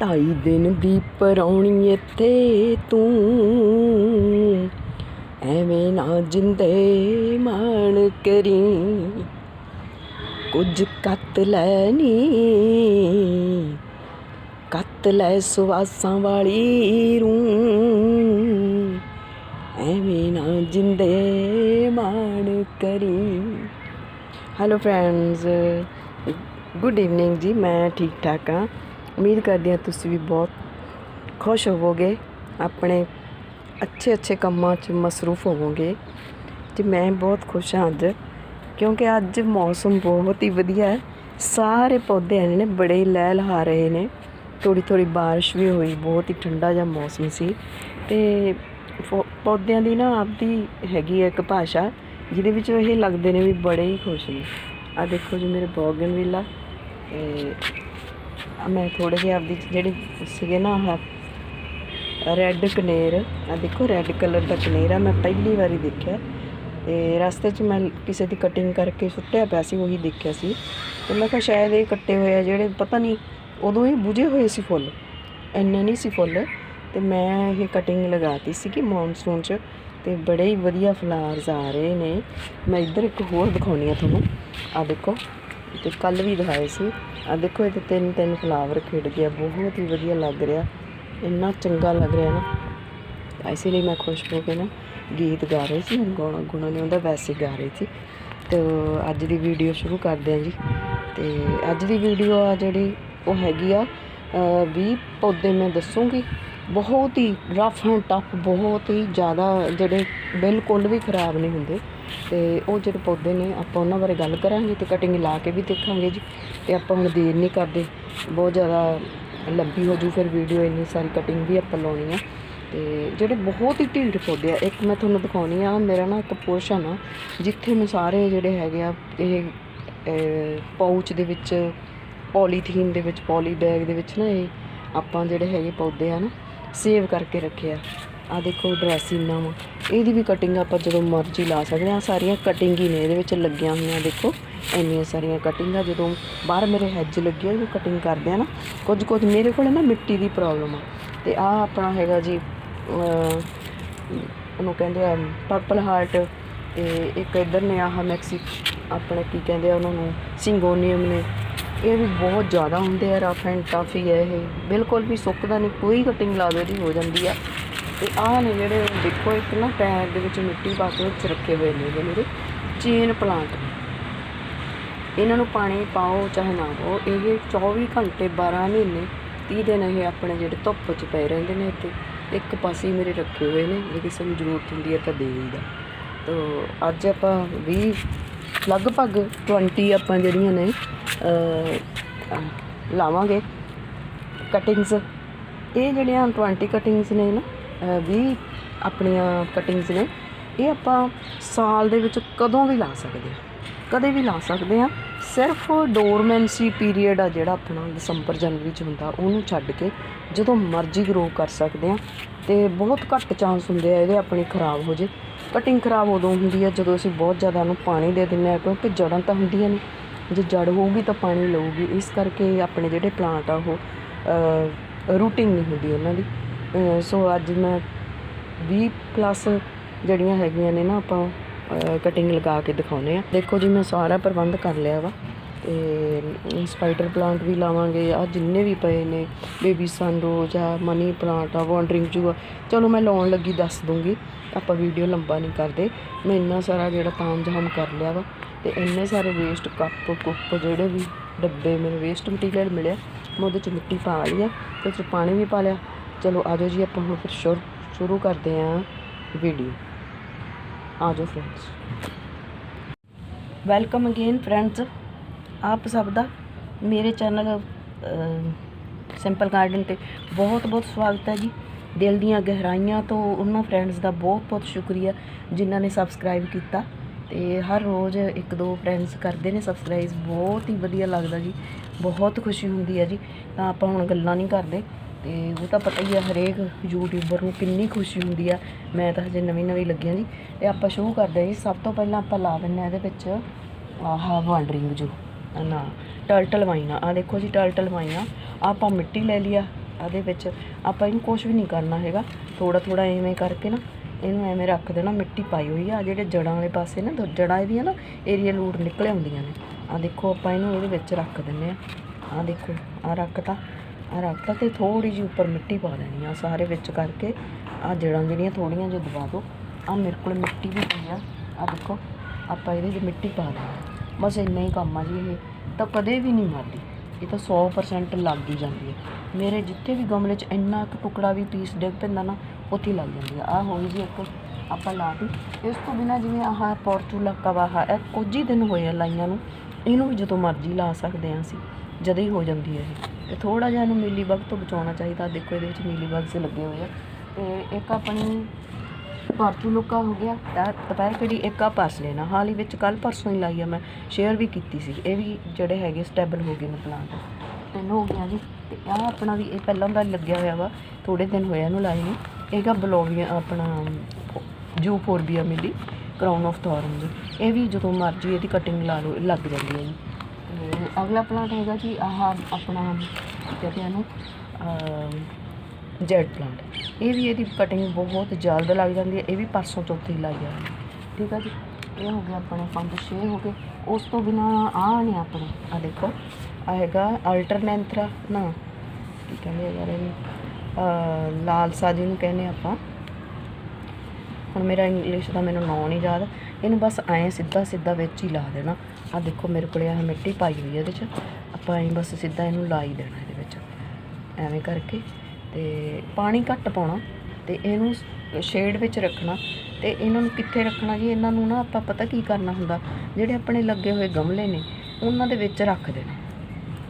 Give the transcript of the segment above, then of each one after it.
ਢਾਈ ਦਿਨ ਦੀ ਪਰੌਣੀ ਇੱਥੇ ਤੂੰ। ਐਵੇਂ ਨਾ ਜਿੰਦੇ ਮਾਣ ਕਰੀ। ਕੁਝ ਕੱਤ ਲੈ ਨੀ। ਕੱਤ ਲੈ ਸੁਵਾਸਾਂ ਵਾਲੀ ਰੂੰ। ਐਵੇਂ ਨਾ ਜਿੰਦੇ ਮਾਣ ਕਰੀ। ਹੈਲੋ ਫਰੈਂਡਸ ਗੁੱਡ ਈਵਨਿੰਗ ਜੀ, ਮੈਂ ਠੀਕ ਠਾਕ ਹਾਂ। ਉਮੀਦ ਕਰਦੀ ਹਾਂ ਤੁਸੀਂ ਵੀ ਬਹੁਤ ਖੁਸ਼ ਹੋਵੋਗੇ, ਆਪਣੇ ਅੱਛੇ ਅੱਛੇ ਕੰਮਾਂ 'ਚ ਮਸਰੂਫ ਹੋਵੋਗੇ। ਤੇ ਮੈਂ ਬਹੁਤ ਖੁਸ਼ ਹਾਂ ਅੱਜ, ਕਿਉਂਕਿ ਅੱਜ ਮੌਸਮ ਬਹੁਤ ਹੀ ਵਧੀਆ ਹੈ। ਸਾਰੇ ਪੌਦੇ ਹਨ ਨੇ, ਬੜੇ ਲਹਿ ਲਹਾ ਰਹੇ ਨੇ। ਥੋੜੀ ਥੋੜੀ ਬਾਰਿਸ਼ ਵੀ ਹੋਈ, ਬਹੁਤ ਹੀ ਠੰਡਾ ਜਿਹਾ ਮੌਸਮ ਸੀ। ਤੇ ਫੋ- ਪੌਦਿਆਂ ਦੀ ਨਾ ਆਪਦੀ ਹੈਗੀ ਹੈ ਇੱਕ ਭਾਸ਼ਾ, ਜਿਹਦੇ ਵਿੱਚ ਇਹ ਲੱਗਦੇ ਨੇ ਵੀ ਬੜੇ ਹੀ ਖੁਸ਼ ਨੇ। ਆ ਦੇਖੋ ਜੀ, ਮੇਰੇ ਬੋਗਨਵਿਲਾ ਤੇ ਮੈਂ ਥੋੜੇ ਜਿਹੇ ਆਪਦੀ ਜਿਹੜੇ ਸੀਗੇ ਨਾ ਆਹ ਰੈੱਡ ਕਨੇਰ ਆ ਦੇਖੋ ਰੈੱਡ ਕਲਰ ਦਾ ਕਨੇਰ ਆ, ਮੈਂ ਪਹਿਲੀ ਵਾਰੀ ਦੇਖਿਆ। ਤੇ ਰਸਤੇ 'ਚ ਮੈਂ ਕਿਸੇ ਦੀ ਕਟਿੰਗ ਕਰਕੇ ਸੁੱਟਿਆ ਪਿਆ ਸੀ, ਉਹੀ ਦੇਖਿਆ ਸੀ। ਤੇ ਮੈਂ ਕਿਹਾ ਸ਼ਾਇਦ ਇਹ ਕੱਟੇ ਹੋਏ ਆ ਜਿਹੜੇ ਪਤਾ ਨਹੀਂ ਉਦੋਂ ਇਹ ਬੁਝੇ ਹੋਏ ਸੀ ਫੁੱਲ, ਇੰਨੇ ਨਹੀਂ ਸੀ ਫੁੱਲ। ਤੇ ਮੈਂ ਇਹ ਕਟਿੰਗ ਲਗਾਤੀ ਸੀ ਕਿ ਮੌਨਸੂਨ 'ਚ, ਤੇ ਬੜੇ ਹੀ ਵਧੀਆ ਫਲਾਵਰਸ ਆ ਰਹੇ ਨੇ। ਮੈਂ ਇੱਧਰ ਇੱਕ ਹੋਰ ਦਿਖਾਉਣੀ ਆ ਤੁਹਾਨੂੰ। ਆ ਦੇਖੋ। ਤੇ ਕੱਲ ਵੀ ਦਿਖਾਏ ਸੀ। ਆ ਦੇਖੋ ਇਹਦੇ ਤਿੰਨ ਤਿੰਨ ਫਲਾਵਰ ਖਿੜ ਗਿਆ ਬਹੁਤ ਹੀ ਵਧੀਆ ਲੱਗ ਰਿਹਾ। ਇੰਨਾ ਚੰਗਾ ਲੱਗ ਰਿਹਾ ਨਾ। ਤਾਂ ਇਸੇ ਲਈ ਮੈਂ ਖੁਸ਼ ਹੋ ਕੇ ਨਾ ਗੀਤ ਗਾ ਰਹੀ ਸੀ। ਮੈਨੂੰ ਗਾਉਣਾ ਗੁਣਾ ਨਹੀਂ ਆਉਂਦਾ ਵੈਸੇ ਗਾ ਰਹੀ ਸੀ। ਤੇ ਅੱਜ ਦੀ ਵੀਡੀਓ ਸ਼ੁਰੂ ਕਰਦੇ ਹਾਂ ਜੀ। ਤੇ ਅੱਜ ਦੀ ਵੀਡੀਓ ਆ ਜਿਹੜੀ ਉਹ ਹੈਗੀ ਆ ਅ, ਵੀਹ ਪੌਦੇ ਮੈਂ ਦੱਸੂਗੀ। ਬਹੁਤ ਹੀ ਰਫ ਐਂਡ ਟਫ ਬਹੁਤ ਹੀ ਜ਼ਿਆਦਾ ਜਿਹੜੇ ਬਿਲਕੁਲ ਵੀ ਖਰਾਬ ਨਹੀਂ ਹੁੰਦੇ। ਤੇ ਉਹ ਜਿਹੜੇ ਪੌਦੇ ਨੇ, ਆਪਾਂ ਉਹਨਾਂ ਬਾਰੇ ਗੱਲ ਕਰਾਂਗੇ ਤੇ ਕਟਿੰਗ ਲਾ ਕੇ ਵੀ ਦੇਖਾਂਗੇ ਜੀ। ਤੇ ਆਪਾਂ ਹੁਣ ਦੇਰ ਨਹੀਂ ਕਰਦੇ, ਬਹੁਤ ਜ਼ਿਆਦਾ ਲੰਬੀ ਹੋ ਜੂ ਫਿਰ ਵੀਡੀਓ ਇੰਨੀ ਸਾਰੀ ਕਟਿੰਗ ਵੀ ਆਪਾਂ ਲਾਉਣੀ ਆ। ਤੇ ਜਿਹੜੇ ਬਹੁਤ ਹੀ ਢੀਠ ਪੌਦੇ ਆ, ਇੱਕ ਮੈਂ ਤੁਹਾਨੂੰ ਦਿਖਾਉਣੀ ਆ, ਮੇਰਾ ਨਾ ਇੱਕ ਪੋਰਸ਼ਨ ਆ ਜਿੱਥੇ ਮੈਂ ਸਾਰੇ ਜਿਹੜੇ ਹੈਗੇ ਆ, ਇਹ ਪਾਊਚ ਦੇ ਵਿੱਚ ਪੋਲੀਥੀਨ ਦੇ ਵਿੱਚ ਪੋਲੀ ਬੈਗ ਦੇ ਵਿੱਚ ਨਾ ਇਹ ਆਪਾਂ ਜਿਹੜੇ ਹੈਗੇ ਪੌਦੇ ਆ ਨਾ ਸੇਵ ਕਰਕੇ ਰੱਖੇ ਆ ਆ ਦੇਖੋ ਡਰੈਸਿਨਾ ਵਾ। ਇਹਦੀ ਵੀ ਕਟਿੰਗ ਆਪਾਂ ਜਦੋਂ ਮਰਜ਼ੀ ਲਾ ਸਕਦੇ ਆ ਸਾਰੀਆਂ ਕਟਿੰਗ ਹੀ ਨੇ, ਇਹਦੇ ਵਿੱਚ ਲੱਗੀਆਂ ਹੋਈਆਂ ਦੇਖੋ। ਇੰਨੀਆਂ ਸਾਰੀਆਂ ਕਟਿੰਗਾਂ ਜਦੋਂ ਬਾਹਰ ਮੇਰੇ ਹੈਜ ਲੱਗੀ ਉਹ ਕਟਿੰਗ ਕਰਦੇ ਆ ਨਾ ਕੁਝ ਕੁਝ ਮੇਰੇ ਕੋਲ ਨਾ ਮਿੱਟੀ ਦੀ ਪ੍ਰੋਬਲਮ ਆ। ਤੇ ਆ ਆਪਣਾ ਹੈਗਾ ਜੀ ਉਹਨੂੰ ਕਹਿੰਦੇ ਆ ਪਰਪਲ ਹਾਰਟ ਤੇ ਇੱਕ ਇਧਰ ਨੇ ਆਹ ਮੈਕਸੀ ਆਪਣੇ ਕੀ ਕਹਿੰਦੇ ਆ ਉਹਨਾਂ ਨੂੰ ਸਿੰਗੋਨੀਅਮ ਨੇ। ਇਹ ਵੀ ਬਹੁਤ ਜ਼ਿਆਦਾ ਹੁੰਦੇ ਆ ਰਫ ਐਂਡ ਟਫ ਹੀ ਹੈ ਇਹ। ਬਿਲਕੁਲ ਵੀ ਸੁੱਕਦਾ ਨਹੀਂ, ਕੋਈ ਕਟਿੰਗ ਲਾ ਦੋ ਇਹਦੀ ਹੋ ਜਾਂਦੀ ਆ। ਤੇ ਆਹ ਨੇ ਜਿਹੜੇ ਦੇਖੋ ਇੱਕ ਨਾ ਟੈਗ ਦੇ ਵਿੱਚ ਮਿੱਟੀ ਪਾ ਕੇ ਵਿੱਚ ਰੱਖੇ ਹੋਏ ਨੇ ਮੇਰੇ ਚੇਨ ਪਲਾਂਟ ਇਹਨਾਂ ਨੂੰ ਪਾਣੀ ਪਾਓ ਚਾਹੇ ਨਾ ਪਾਓ, ਇਹ 24 ਘੰਟੇ 12 ਮਹੀਨੇ 30 ਦਿਨ ਇਹ ਆਪਣੇ ਜਿਹੜੇ ਧੁੱਪ 'ਚ ਪਏ ਰਹਿੰਦੇ ਨੇ ਇੱਥੇ। ਇੱਕ ਪਾਸੇ ਮੇਰੇ ਰੱਖੇ ਹੋਏ ਨੇ ਜੇ ਕਿਸੇ ਨੂੰ ਜ਼ਰੂਰਤ ਹੁੰਦੀ ਹੈ ਤਾਂ ਦੇ ਦਈਦਾ। ਤੋ ਅੱਜ ਆਪਾਂ 20 ਲਗਭਗ 20 ਆਪਾਂ ਜਿਹੜੀਆਂ ਨੇ ਲਾਵਾਂਗੇ ਕਟਿੰਗਸ ਇਹ ਜਿਹੜੀਆਂ 20 ਕਟਿੰਗਸ ਨੇ ਨਾ ਵੀ ਆਪਣੀਆਂ ਕਟਿੰਗਸ ਨੇ, ਇਹ ਆਪਾਂ ਸਾਲ ਦੇ ਵਿੱਚ ਕਦੋਂ ਵੀ ਲਾ ਸਕਦੇ ਹਾਂ। ਕਦੇ ਵੀ ਲਾ ਸਕਦੇ ਹਾਂ। ਸਿਰਫ ਡੋਰਮੈਂਸੀ ਪੀਰੀਅਡ ਆ ਜਿਹੜਾ ਆਪਣਾ ਦਸੰਬਰ, ਜਨਵਰੀ ਚ ਹੁੰਦਾ, ਉਹਨੂੰ ਛੱਡ ਕੇ ਜਦੋਂ ਮਰਜ਼ੀ ਗਰੋ ਕਰ ਸਕਦੇ ਹਾਂ। ਤੇ ਬਹੁਤ ਘੱਟ ਚਾਂਸ ਹੁੰਦੇ ਆ ਇਹਦੇ ਆਪਣੀ ਖਰਾਬ ਹੋ ਜੇ। ਕਟਿੰਗ ਖਰਾਬ ਉਦੋਂ ਹੁੰਦੀ ਆ ਜਦੋਂ ਅਸੀਂ ਬਹੁਤ ਜ਼ਿਆਦਾ ਉਹਨੂੰ ਪਾਣੀ ਦੇ ਦਿੰਦੇ ਆ ਕਿਉਂਕਿ ਜੜਾਂ ਤਾਂ ਹੁੰਦੀਆਂ ਨੇ। ਜੇ ਜੜ ਹੋਊਗੀ ਤਾਂ ਪਾਣੀ ਲਊਗੀ। ਇਸ ਕਰਕੇ ਆਪਣੇ ਜਿਹੜੇ ਪਲਾਂਟ ਆ ਉਹ ਰੂਟਿੰਗ ਨਹੀਂ ਹੁੰਦੀ ਉਹਨਾਂ ਦੀ। ਸੋ ਅੱਜ ਮੈਂ 20 ਪਲੱਸ ਜਿਹੜੀਆਂ ਹੈਗੀਆਂ ਨੇ ਨਾ ਆਪਾਂ ਕਟਿੰਗ ਲਗਾ ਕੇ ਦਿਖਾਉਨੇ ਆ ਦੇਖੋ ਜੀ, ਮੈਂ ਸਾਰਾ ਪ੍ਰਬੰਧ ਕਰ ਲਿਆ ਵਾ ਤੇ ਸਪਾਈਡਰ ਪਲਾਂਟ ਵੀ ਲਾਵਾਂਗੇ। ਆ ਜਿੰਨੇ ਵੀ ਪਏ ਨੇ ਬੇਬੀ ਸਨ ਰੋਜ਼ ਆ ਮਨੀ ਪਲਾਂਟ ਆ ਵਾਂਡਰਿੰਗ ਜੂ ਆ। ਚਲੋ ਮੈਂ ਲਾਉਣ ਲੱਗੀ, ਦੱਸ ਦੂੰਗੀ। ਆਪਾਂ ਵੀਡੀਓ ਲੰਬਾ ਨਹੀਂ ਕਰਦੇ। ਮੈਂ ਇੰਨਾ ਸਾਰਾ ਜਿਹੜਾ ਤਾਮ ਤਾਮਝਾਮ ਕਰ ਲਿਆ ਵਾ ਤੇ ਇੰਨੇ ਸਾਰੇ ਵੇਸਟ ਕੱਪ, ਕੁੱਪ ਜਿਹੜੇ ਵੀ ਡੱਬੇ ਮੈਨੂੰ ਵੇਸਟ ਮਟੀਰੀਅਲ ਮਿਲਿਆ, ਮੈਂ ਉਹਦੇ ਚ ਮਿੱਟੀ ਪਾ ਲਈ ਆ ਤੇ ਉਹ 'ਚ ਪਾਣੀ ਵੀ ਪਾ ਲਿਆ। ਚਲੋ ਆਜੋ ਜੀ, ਆਪਾਂ ਹੁਣ ਫਿਰ ਸ਼ੁਰੂ ਸ਼ੁਰੂ ਕਰਦੇ ਆਂ ਵੀਡੀਓ ਆਜੋ ਫਰੈਂਡਸ ਵੈਲਕਮ ਅਗੇਨ ਫਰੈਂਡਸ ਆਪ ਸਭ ਦਾ ਮੇਰੇ ਚੈਨਲ ਸਿੰਪਲ ਗਾਰਡਨ ਤੇ ਬਹੁਤ ਬਹੁਤ ਸਵਾਗਤ ਹੈ ਜੀ। ਦਿਲ ਦੀਆਂ ਗਹਿਰਾਈਆਂ ਤੋਂ ਉਹਨਾਂ ਫਰੈਂਡਸ ਦਾ ਬਹੁਤ ਬਹੁਤ ਸ਼ੁਕਰੀਆ ਜਿਨ੍ਹਾਂ ਨੇ ਸਬਸਕ੍ਰਾਈਬ ਕੀਤਾ। ਤੇ ਹਰ ਰੋਜ਼ ਇੱਕ ਦੋ ਫਰੈਂਡਸ ਕਰਦੇ ਨੇ ਸਬਸਕ੍ਰਾਈਬ ਬਹੁਤ ਹੀ ਵਧੀਆ ਲੱਗਦਾ ਜੀ। ਬਹੁਤ ਖੁਸ਼ੀ ਹੁੰਦੀ ਹੈ ਜੀ। ਤਾਂ ਆਪਾਂ ਹੁਣ ਗੱਲਾਂ ਨਹੀਂ ਕਰਦੇ। ਤੇ ਉਹ ਤਾਂ ਪਤਾ ਹੀ ਆ ਹਰੇਕ ਯੂਟਿਊਬਰ ਨੂੰ ਕਿੰਨੀ ਖੁਸ਼ੀ ਹੁੰਦੀ ਆ। ਮੈਂ ਤਾਂ ਹਜੇ ਨਵੀਂ ਨਵੀਂ ਲੱਗੀਆਂ ਜੀ। ਤੇ ਆਪਾਂ ਸ਼ੁਰੂ ਕਰਦੇ ਹਾਂ ਜੀ। ਸਭ ਤੋਂ ਪਹਿਲਾਂ ਆਪਾਂ ਲਾ ਦਿੰਨੇ ਆ ਇਹਦੇ ਵਿੱਚ ਆਹ ਵਾਂਡਰਿੰਗ ਜੋ ਨਾ ਟਰਟਲ ਵਾਈਨ ਆ। ਆਹ ਦੇਖੋ ਜੀ ਟਰਟਲ ਵਾਈਨ ਆ। ਆਪਾਂ ਮਿੱਟੀ ਲੈ ਲਿਆ ਆਦੇ ਵਿੱਚ ਆਪਾਂ ਇਹਨੂੰ ਕੁਝ ਵੀ ਨਹੀਂ ਕਰਨਾ ਹੈਗਾ। ਥੋੜਾ ਥੋੜਾ ਐਵੇਂ ਕਰਕੇ ਨਾ, ਇਹਨੂੰ ਐਵੇਂ ਰੱਖ ਦੇਣਾ, ਮਿੱਟੀ ਪਾਈ ਹੋਈ ਆ। ਆਹ ਜਿਹੜੇ ਜੜਾਂ ਵਾਲੇ ਪਾਸੇ ਨਾ, ਦੋ, ਜੜਾਂ ਇਹਦੀਆਂ ਨਾ, ਏਰੀਆ ਲੂਟ ਨਿਕਲੇ ਹੁੰਦੀਆਂ ਨੇ। ਆ ਦੇਖੋ ਆਪਾਂ ਇਹਨੂੰ ਇਹਦੇ ਵਿੱਚ ਰੱਖ ਦਿੰਨੇ ਆ। ਆ ਦੇਖੋ ਆ ਰੱਖਤਾ। ਆ ਰੱਖਤਾ ਤੇ ਥੋੜੀ ਜਿਹੀ ਉੱਪਰ ਮਿੱਟੀ ਪਾ ਦੇਣੀ ਆ ਸਾਰੇ ਵਿੱਚ ਕਰਕੇ। ਆ ਜੜਾਂ ਜਿਹੜੀਆਂ ਥੋੜੀਆਂ ਜਿਹਾ ਦਬਾ ਦਿਓ ਆ ਮੇਰੇ ਕੋਲ ਮਿੱਟੀ ਵੀ ਪਈ ਆ। ਆ ਦੇਖੋ, ਆਪਾਂ ਇਹਦੇ 'ਚ ਮਿੱਟੀ ਪਾ ਦੇਣੀ ਬਸ ਇੰਨਾ ਹੀ ਕੰਮ ਆ ਜੀ ਇਹ। ਤਾਂ ਕਦੇ ਵੀ ਨਹੀਂ ਮਰਦੀ। ਇਹ ਤਾਂ 100% ਲੱਗ ਹੀ ਜਾਂਦੀ ਹੈ ਮੇਰੇ ਜਿੱਥੇ ਵੀ ਗਮਲੇ 'ਚ ਇੰਨਾ ਕੁ ਟੁਕੜਾ ਵੀ ਪੀਸ ਡਿੱਗ ਪੈਂਦਾ ਨਾ, ਉੱਥੇ ਲੱਗ ਜਾਂਦੀ ਆ। ਆ ਹੋਈ ਜੀ ਇੱਕ ਆਪਾਂ ਲਾ ਦਿੱਤੀ। ਇਸ ਤੋਂ ਬਿਨਾ ਜਿਵੇਂ ਆਹ ਪੋਰਚੂਲਾ ਕਵਾਹਾ ਇਹ ਕੁਝ ਹੀ ਦਿਨ ਹੋਏ ਆ ਲਾਈਆਂ ਨੂੰ। ਇਹਨੂੰ ਵੀ ਜਦੋਂ ਮਰਜ਼ੀ ਲਾ ਸਕਦੇ ਆ ਅਸੀਂ। ਜਦ ਹੀ ਹੋ ਜਾਂਦੀ ਹੈ ਇਹ। ਤੇ ਥੋੜਾ ਜਿਹਾ ਇਹਨੂੰ ਮਿਲੀ ਬਗ ਤੋਂ ਬਚਾਉਣਾ ਚਾਹੀਦਾ। ਦੇਖੋ, ਇਹਦੇ ਵਿੱਚ ਮਿਲੀ ਬਗਸ ਲੱਗੇ ਹੋਏ ਆ। ਤੇ ਇੱਕ ਆਪਣੀ ਪਾਰਚੂ ਲੋਕਾਂ ਹੋ ਗਿਆ। ਤਾਂ ਦੁਪਹਿਰ ਕਿਹੜੀ? ਇੱਕ ਆ ਪਰਸ ਲੈਣਾ ਹਾਲ ਹੀ ਵਿੱਚ ਕੱਲ ਪਰਸੋਂ ਹੀ ਲਾਈ ਆ ਮੈਂ। ਸ਼ੇਅਰ ਵੀ ਕੀਤੀ ਸੀ। ਇਹ ਵੀ ਜਿਹੜੇ ਹੈਗੇ ਸਟੇਬਲ ਹੋ ਗਏ ਨੇ ਪਲਾਂਟ ਤਿੰਨ ਹੋ ਗਿਆ ਜੀ। ਤੇ ਆ ਆਪਣਾ ਵੀ, ਇਹ ਪਹਿਲਾਂ ਦਾ ਲੱਗਿਆ ਹੋਇਆ ਵਾ। ਥੋੜੇ ਦਿਨ ਹੋਇਆ ਇਹਨੂੰ ਲਾਈ ਨੂੰ। ਇਹਗਾ ਬਲੋਵੀਆ ਆਪਣਾ ਜੂ ਫੋਰਬੀਆ ਮਿਲੀ। ਕਰਾਊਨ ਆਫ ਥੋਰਨਸ ਇਹ ਵੀ ਜਦੋਂ ਮਰਜ਼ੀ ਇਹਦੀ ਕਟਿੰਗ ਲਾ ਲਓ ਲੱਗ ਜਾਂਦੀ ਹੈ ਜੀ। ਤੇ ਅਗਲਾ ਪਲਾਂਟ ਹੈਗਾ ਜੀ ਆਹ ਆਪਣਾ ਕਹਿੰਦੇ ਇਹਨੂੰ ਜੈਡ ਪਲਾਂਟ। ਇਹ ਵੀ ਇਹਦੀ ਕਟਿੰਗ ਬਹੁਤ ਜਲਦ ਲੱਗ ਜਾਂਦੀ ਹੈ, ਇਹ ਵੀ ਪਰਸੋਂ ਚੌਥੇ ਹੀ ਲਾਈ ਆ। ਠੀਕ ਹੈ ਜੀ, ਇਹ ਹੋ ਗਿਆ ਆਪਣੇ ਪੰਜ ਛੇ ਹੋ ਗਏ। ਉਸ ਤੋਂ ਬਿਨਾ ਆ ਨਹੀਂ ਆਪਣੇ ਆ ਦੇਖੋ ਆ ਹੈਗਾ ਅਲਟਰਨੈਂਥਰਾ, ਨਾ, ਕੀ ਕਹਿੰਦੇ ਆ ਯਾਰ ਇਹਨੂੰ, ਅਹ ਲਾਲਸਾ ਜਿਹਨੂੰ ਕਹਿੰਦੇ ਆਪਾਂ। ਹੁਣ ਮੇਰਾ ਇੰਗਲਿਸ਼ ਦਾ ਮੈਨੂੰ ਨਾਂ ਨਹੀਂ ਯਾਦ, ਇਹਨੂੰ ਬਸ ਐਂ ਸਿੱਧਾ ਸਿੱਧਾ ਵਿੱਚ ਹੀ ਲਾ ਦੇਣਾ। ਆ ਦੇਖੋ ਮੇਰੇ ਕੋਲੇ ਆਹ ਮਿੱਟੀ ਪਾਈ ਹੋਈ ਹੈ ਇਹਦੇ 'ਚ। ਆਪਾਂ ਐਂ ਬਸ ਸਿੱਧਾ ਇਹਨੂੰ ਲਾ ਹੀ ਦੇਣਾ ਇਹਦੇ ਵਿੱਚ। ਐਵੇਂ ਕਰਕੇ ਤੇ ਪਾਣੀ ਘੱਟ ਪਾਉਣਾ ਤੇ ਇਹਨੂੰ ਸ਼ੇਡ ਵਿੱਚ ਰੱਖਣਾ ਤੇ ਇਹਨਾਂ ਨੂੰ ਕਿੱਥੇ ਰੱਖਣਾ ਜੀ? ਇਹਨਾਂ ਨੂੰ ਨਾ ਆਪਾਂ ਪਤਾ ਕੀ ਕਰਨਾ ਹੁੰਦਾ? ਜਿਹੜੇ ਆਪਣੇ ਲੱਗੇ ਹੋਏ ਗਮਲੇ ਨੇ, ਉਹਨਾਂ ਦੇ ਵਿੱਚ ਰੱਖ ਦੇਣਾ।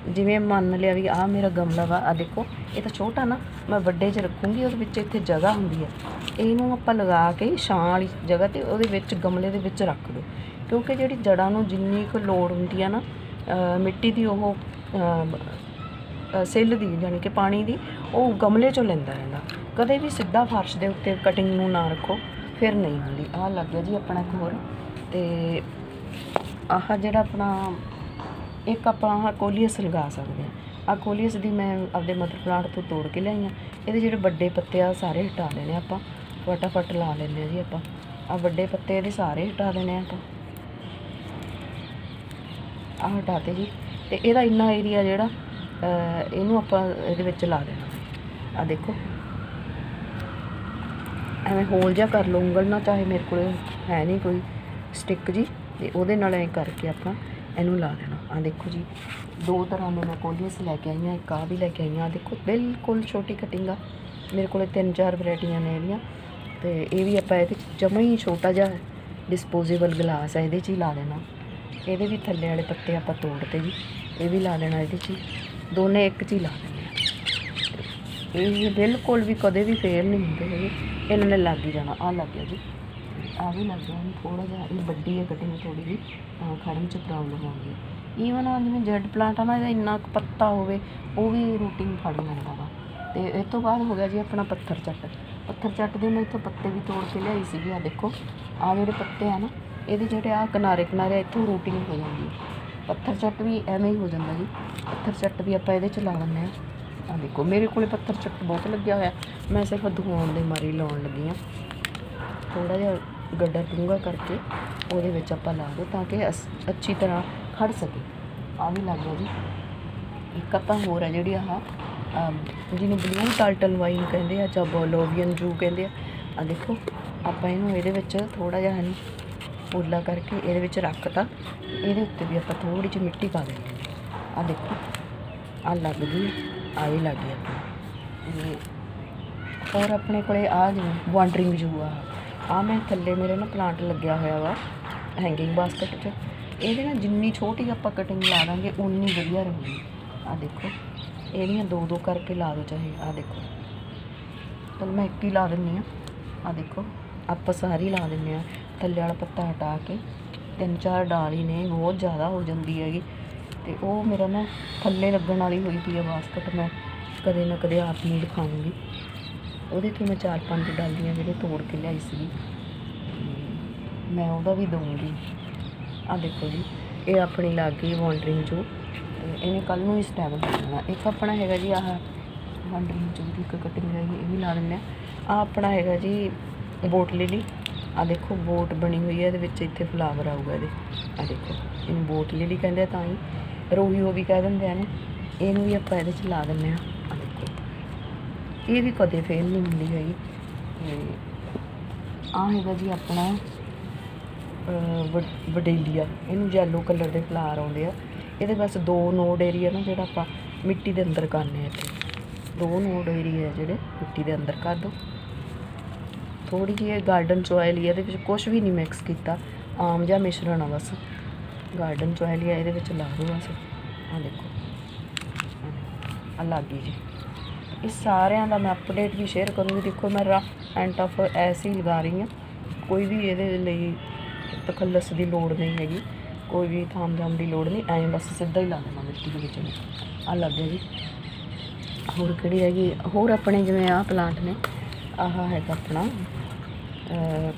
ਜਿਵੇਂ ਮੰਨ ਲਿਆ ਵੀ ਆਹ ਮੇਰਾ ਗਮਲਾ ਵਾ ਆ ਦੇਖੋ, ਇਹ ਤਾਂ ਛੋਟਾ ਨਾ, ਮੈਂ ਵੱਡੇ 'ਚ ਰੱਖੂੰਗੀ, ਉਹਦੇ ਵਿੱਚ ਇੱਥੇ ਜਗ੍ਹਾ ਹੁੰਦੀ ਹੈ ਇਹਨੂੰ ਆਪਾਂ ਲਗਾ ਕੇ ਛਾਂ ਵਾਲੀ ਜਗ੍ਹਾ ਤੇ ਉਹਦੇ ਵਿੱਚ ਗਮਲੇ ਦੇ ਵਿੱਚ ਰੱਖ ਦਿਓ ਕਿਉਂਕਿ ਜਿਹੜੀ ਜੜਾਂ ਨੂੰ ਜਿੰਨੀ ਕੁ ਲੋੜ ਹੁੰਦੀ ਆ ਨਾ ਮਿੱਟੀ ਦੀ ਉਹ ਅਹ, ਸਿੱਲ ਦੀ ਯਾਨੀ ਕਿ ਪਾਣੀ ਦੀ ਉਹ ਗਮਲੇ ਚੋਂ ਲੈਂਦਾ ਰਹਿੰਦਾ। ਕਦੇ ਵੀ ਸਿੱਧਾ ਫਰਸ਼ ਦੇ ਉੱਤੇ ਕਟਿੰਗ ਨੂੰ ਨਾ ਰੱਖੋ ਫਿਰ ਨਹੀਂ ਹੁੰਦੀ ਆਹ ਲੱਗ ਗਿਆ ਜੀ ਆਪਣਾ ਇੱਕ ਹੋਰ। ਤੇ ਆਹ ਜਿਹੜਾ ਆਪਣਾ ਇੱਕ ਆਪਾਂ ਆਹ ਕੋਲੀਅਸ ਲਗਾ ਸਕਦੇ ਹਾਂ। ਆ ਕੋਲੀਅਸ ਦੀ ਮੈਂ ਆਪਦੇ ਮਦਰ ਪਲਾਂਟ ਤੋਂ ਤੋੜ ਕੇ ਲਿਆਈ ਹਾਂ ਇਹਦੇ ਜਿਹੜੇ ਵੱਡੇ ਪੱਤੇ ਆ ਸਾਰੇ ਹਟਾ ਲੈਣੇ ਆਪਾਂ। ਫਟਾਫਟ ਲਾ ਲੈਂਦੇ ਆ ਜੀ ਆਪਾਂ। ਆ ਵੱਡੇ ਪੱਤੇ ਇਹਦੇ ਸਾਰੇ ਹਟਾ ਦੇਣੇ ਆ ਆਪਾਂ। ਆ ਹਟਾਤੇ ਜੀ। ਤੇ ਇਹਦਾ ਇੰਨਾ ਏਰੀਆ ਜਿਹੜਾ ਇਹਨੂੰ ਆਪਾਂ ਇਹਦੇ ਵਿੱਚ ਲਾ ਦੇਣਾ। ਆ ਦੇਖੋ। ਐਵੇਂ ਹੋਲ ਜਿਹਾ ਕਰ ਲਓ, ਉਂਗਲ ਨਾਲ, ਚਾਹੇ ਮੇਰੇ ਕੋਲ ਹੈ ਨਹੀਂ ਕੋਈ ਸਟਿੱਕ ਜੀ, ਤੇ ਉਹਦੇ ਨਾਲ ਐਂ ਕਰਕੇ ਆਪਾਂ ਇਹਨੂੰ ਲਾ ਦੇਣਾ। ਆ ਦੇਖੋ ਜੀ, ਦੋ ਤਰ੍ਹਾਂ ਦੇ ਮੈਂ ਕੋਲੀਅਸ ਲੈ ਕੇ ਆਈ ਹਾਂ, ਇੱਕ ਆ ਵੀ ਲੈ ਕੇ ਆਈ ਹਾਂ। ਦੇਖੋ, ਬਿਲਕੁਲ ਛੋਟੀ ਕਟਿੰਗ ਆ। ਮੇਰੇ ਕੋਲੇ ਤਿੰਨ ਚਾਰ ਵੈਰਾਈਟੀਆਂ ਨੇ ਇਹਦੀਆਂ। ਤੇ ਇਹ ਵੀ ਆਪਾਂ ਇਹਦੇ 'ਚ ਜਮਾ ਹੀ ਛੋਟਾ ਜਿਹਾ ਡਿਸਪੋਜ਼ੇਬਲ ਗਲਾਸ ਹੈ ਇਹਦੇ 'ਚ ਹੀ ਲਾ ਦੇਣਾ। ਇਹਦੇ ਵੀ ਥੱਲੇ ਵਾਲੇ ਪੱਤੇ ਆਪਾਂ ਤੋੜਤੇ ਜੀ, ਇਹ ਵੀ ਲਾ ਲੈਣਾ ਇਹਦੇ 'ਚ ਹੀ। ਦੋਨੇ ਇੱਕ 'ਚ ਹੀ ਲਾ ਦੇਣੇ ਆ। ਇਹ ਬਿਲਕੁਲ ਵੀ ਕਦੇ ਵੀ ਫੇਲ ਨਹੀਂ ਹੁੰਦੇ ਹੈਗੇ। ਇਹਨਾਂ ਨੇ ਲੱਗ ਹੀ ਜਾਣਾ ਆ ਲੱਗ ਗਿਆ ਜੀ। ਆ ਵੀ ਲੱਗ ਗਿਆ ਥੋੜਾ ਜਿਹਾ ਇਹ ਵੱਡੀ ਹੈ ਕਟਿੰਗ ਥੋੜੀ ਜਿਹੀ, ਤਾਂ ਖੜਨ ਚ ਪ੍ਰੋਬਲਮ ਆਉਂਦੀ ਈਵਨ ਆ ਜਿਵੇਂ ਜੈਡ ਪਲਾਂਟ ਆ ਨਾ, ਇਹਦਾ ਇੰਨਾ ਕੁ ਪੱਤਾ ਹੋਵੇ, ਉਹ ਵੀ ਰੂਟਿੰਗ ਫੜ ਲੈਂਦਾ ਵਾ। ਤੇ ਇਹ ਤੋਂ ਬਾਅਦ ਹੋ ਗਿਆ ਜੀ ਆਪਣਾ ਪੱਥਰ ਚੱਟ। ਪੱਥਰ ਚੱਟ ਦੇ ਮੈਂ ਇੱਥੋਂ ਪੱਤੇ ਵੀ ਤੋੜ ਕੇ ਲਿਆਈ ਸੀਗੀ ਆ ਦੇਖੋ। ਆ ਜਿਹੜੇ ਪੱਤੇ ਆ ਨਾ ਇਹਦੇ ਜਿਹੜੇ ਆ ਕਿਨਾਰੇ ਕਿਨਾਰੇ ਇੱਥੋਂ ਰੂਟਿੰਗ ਹੋ ਜਾਂਦੀ ਹੈ। ਪੱਥਰ ਚੱਟ ਵੀ ਐਵੇਂ ਹੀ ਹੋ ਜਾਂਦਾ ਜੀ। ਪੱਥਰ ਚੱਟ ਵੀ ਆਪਾਂ ਇਹਦੇ ਚ ਲਾ ਲੈਂਦੇ ਆ ਆ ਦੇਖੋ, ਮੇਰੇ ਕੋਲੇ ਪੱਥਰ ਚੱਟ ਬਹੁਤ ਲੱਗਿਆ ਹੋਇਆ। ਮੈਂ ਸਿਰਫ ਧੂਆਂ ਦੇ ਮਾਰੀ ਲਾਉਣ ਲੱਗੀ ਆ ਥੋੜਾ ਜਿਹਾ ਗੱਡਾ ਡੂੰਘਾ ਕਰਕੇ ਉਹਦੇ ਵਿੱਚ ਆਪਾਂ ਲਾ ਦਿਓ ਤਾਂ ਕਿ ਅਸ- ਅੱਛੀ ਤਰ੍ਹਾਂ ਖੜ ਸਕੇ। ਆ ਵੀ ਲੱਗ ਗਿਆ ਜੀ। ਇੱਕ ਆਪਾਂ ਹੋਰ ਆ ਜਿਹੜੀ ਆਹ ਜਿਹਨੂੰ ਬਲੂ ਟਾਰਟਲ ਵਾਈਨ ਕਹਿੰਦੇ ਆ ਜਾਂ ਬੋਲੋਵੀਅਨ ਜੂ ਕਹਿੰਦੇ ਆ। ਆ ਦੇਖੋ, ਆਪਾਂ ਇਹਨੂੰ ਇਹਦੇ ਵਿੱਚ ਥੋੜਾ ਜਿਹਾ ਇਹਨੂੰ ਪੋਲਾ ਕਰਕੇ ਇਹਦੇ ਵਿੱਚ ਰੱਖਤਾ। ਇਹਦੇ ਉੱਤੇ ਵੀ ਆਪਾਂ ਥੋੜੀ ਜਿਹੀ ਮਿੱਟੀ ਪਾ ਦੇਣੀ ਆ ਦੇਖੋ ਆ ਲੱਗ ਗਈ ਆ ਵੀ ਲੱਗ ਗਈ ਆਪਣੀ ਇਹ ਹੋਰ ਆਪਣੇ ਕੋਲੇ ਆ ਜਿਵੇਂ ਵਾਂਡਰਿੰਗ ਜੂ ਆ। ਆ ਮੈਂ ਥੱਲੇ ਮੇਰੇ ਨਾ ਪਲਾਂਟ ਲੱਗਿਆ ਹੋਇਆ ਵਾ ਹੈਂਗਿੰਗ ਬਾਸਕਟ 'ਚ। ਇਹਦੇ ਨਾਲ ਜਿੰਨੀ ਛੋਟੀ ਆਪਾਂ ਕਟਿੰਗ ਲਾ ਦਾਂਗੇ ਉਨੀ ਵਧੀਆ ਰਹੂਗੀ। ਆ ਦੇਖੋ, ਇਹਦੀਆਂ ਦੋ ਦੋ ਕਰਕੇ ਲਾ ਦਿਓ ਚਾਹੇ ਆ ਦੇਖੋ। ਚਲ ਮੈਂ ਇੱਕ ਹੀ ਲਾ ਦਿੰਨੀ ਆ ਆ ਦੇਖੋ, ਆਪਾਂ ਸਾਰੀ ਲਾ ਦਿੰਨੇ ਆ ਥੱਲੇ ਵਾਲਾ ਪੱਤਾ ਹਟਾ ਕੇ ਤਿੰਨ ਚਾਰ ਡਾਲੀ ਨੇ, ਬਹੁਤ ਜ਼ਿਆਦਾ ਹੋ ਜਾਂਦੀ ਹੈਗੀ। ਤੇ ਉਹ ਮੇਰਾ ਨਾ ਥੱਲੇ ਲੱਗਣ ਵਾਲੀ ਹੋਈ ਪਈ ਹੈ ਬਾਸਕਟ, ਮੈਂ ਕਦੇ ਨਾ ਕਦੇ ਆਪ ਨੂੰ ਦਿਖਾਉਂਗੀ। ਉਹਦੇ ਤੋਂ ਮੈਂ ਚਾਰ ਪੰਜ ਡਾਲੀਆਂ ਜਿਹੜੇ ਤੋੜ ਕੇ ਲਿਆਈ ਸੀਗੀ। ਤੇ ਮੈਂ ਉਹਦਾ ਵੀ ਦਊਂਗੀ। ਆ ਦੇਖੋ ਜੀ, ਇਹ ਆਪਣੀ ਲੱਗ ਗਈ ਵਾਂਡਰਿੰਗ ਜੋ ਤੇ ਇਹਨੇ ਕੱਲ ਨੂੰ ਇਸ ਟਾਈਮ ਹੋ ਇੱਕ ਆਪਣਾ ਹੈਗਾ ਜੀ ਆਹ ਵਾਂਡਰਿੰਗ ਚ ਦੀ ਇੱਕ ਕਟਿੰਗ ਹੈਗੀ ਇਹ ਵੀ ਲਾ ਦਿੰਦੇ ਆ। ਆ ਆਪਣਾ ਹੈਗਾ ਜੀ ਬੋਟਲੇ ਲਈ। ਆ ਦੇਖੋ, ਬੋਟ ਬਣੀ ਹੋਈ ਹੈ, ਇਹਦੇ ਵਿੱਚ ਇੱਥੇ ਫਲਾਵਰ ਆਊਗਾ ਇਹਦੇ। ਆ ਦੇਖੋ, ਇਹਨੂੰ ਬੋਟ ਲਿਲੀ ਕਹਿੰਦੇ ਆ ਤਾਂ ਹੀ। ਰੋਹੀ ਉਹ ਵੀ ਕਹਿ ਦਿੰਦੇ ਆ ਇਹਨੂੰ। ਇਹਨੂੰ ਵੀ ਆਪਾਂ ਇਹਦੇ ਚ ਲਾ ਦਿੰਦੇ ਆ ਆ ਦੇਖੋ, ਇਹ ਵੀ ਕਦੇ ਫੇਲ ਨਹੀਂ ਹੁੰਦੀ ਹੈਗੀ। ਆ ਹੈਗਾ ਜੀ ਆਪਣਾ, ਅਹ ਵ- ਵਡੇਲੀਆ। ਇਹਨੂੰ ਯੈਲੋ ਕਲਰ ਦੇ ਫਲਾਰ ਆਉਂਦੇ ਆ। ਇਹਦੇ ਬਸ ਦੋ ਨੋਡ ਏਰੀਆ ਨਾ ਜਿਹੜਾ ਆਪਾਂ ਮਿੱਟੀ ਦੇ ਅੰਦਰ ਕਰਨੇ ਆ ਇੱਥੇ। ਦੋ ਨੋਡ ਏਰੀਆ ਜਿਹੜੇ ਮਿੱਟੀ ਦੇ ਅੰਦਰ ਕਰ ਦੋ। ਥੋੜੀ ਜਿਹੀ ਗਾਰਡਨ ਸੋਇਲ ਇਹਦੇ ਵਿੱਚ ਕੁਝ ਵੀ ਨਹੀਂ ਮਿਕਸ ਕੀਤਾ। ਆਮ ਜਿਹਾ ਮਿਸ਼ਰਣ ਆ ਬਸ। ਗਾਰਡਨ ਸੋਇਲ ਆ, ਇਹਦੇ ਵਿੱਚ ਲਾ ਦੋ ਬਸ। ਆ ਦੇਖੋ। ਆ ਲੱਗੀ ਜੀ। ਇਹ ਸਾਰਿਆਂ ਦਾ ਮੈਂ ਅਪਡੇਟ ਵੀ ਸ਼ੇਅਰ ਕਰੂੰਗੀ। ਦੇਖੋ, ਮੈਂ ਰਫ ਐਂਡ ਟਫ ਐਸੀ ਲਗਾ ਰਹੀ ਹਾਂ। ਕੋਈ ਵੀ ਇਹਦੇ ਲਈ ਤਖੱਲਸ ਦੀ ਲੋੜ ਨਹੀਂ ਹੈਗੀ। ਕੋਈ ਵੀ ਥਾਮ-ਜਾਮ ਦੀ ਲੋੜ ਨਹੀਂ। ਐਂ ਬਸ ਸਿੱਧਾ ਹੀ ਲਾ ਦੇਣਾ ਮਿੱਟੀ ਦੇ ਵਿੱਚ। ਆ ਲੱਗ ਗਿਆ ਜੀ। ਹੋਰ ਕਿਹੜੀ ਹੈਗੀ? ਹੋਰ ਆਪਣੇ ਜਿਵੇਂ ਆਹ ਪਲਾਂਟ ਨੇ। ਆਹ ਹੈਗਾ ਆਪਣਾ।